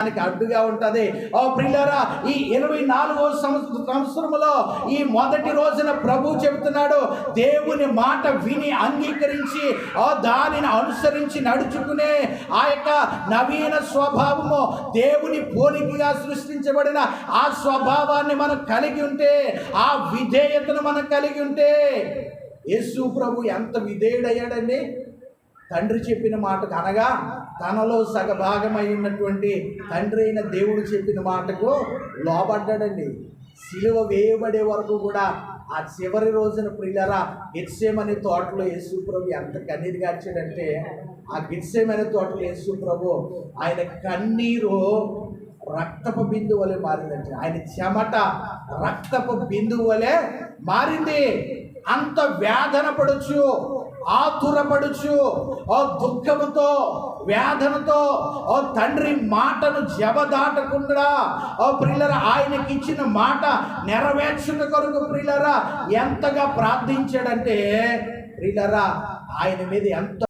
దానికి అడ్డుగా ఉంటది. ఓ ప్రిల్లరా ఈ ఇరవై నాలుగో సంవత్సర సంవత్సరంలో ఈ మొదటి రోజున ప్రభు చెబుతున్నాడు దేవుని మాట విని అంగీకరించి ఓ దానిని అనుసరించి నడుచుకునే ఆ యొక్క నవీన స్వభావము దేవుని పోలికగా సృష్టించబడిన ఆ స్వభావాన్ని మనం కలిగి ఉంటే ఆ విధేయతను మనం కలిగి ఉంటే యేసు ప్రభు ఎంత విధేయుడయ్యాడండి? తండ్రి చెప్పిన మాటకు అనగా తనలో సగభాగమై ఉన్నటువంటి తండ్రి అయిన దేవుడు చెప్పిన మాటకు లోబడ్డాడండి. సిలువ వేయబడే వరకు కూడా ఆ చివరి రోజున ప్రియులరా గిత్సేమనే తోటలో యేసు ప్రభు ఎంత కన్నీరు గార్చాడంటే ఆ గిత్సేమనే తోటలో యేసు ప్రభు ఆయన కన్నీరు రక్తపు బిందు వలె మారిందంటే ఆయన చెమట రక్తపు బిందువు వలె మారింది. అంత వేదన పడచ్చు ఆతురపడుచు ఓ దుఃఖముతో వేదనతో ఓ తండ్రి మాటను జబదాటకుండా ఓ ప్రిల్లర ఆయనకి ఇచ్చిన మాట నెరవేర్చుట కొరకు ప్రిల్లరా ఎంతగా ప్రార్థించాడంటే ప్రిల్లరా ఆయన మీద ఎంత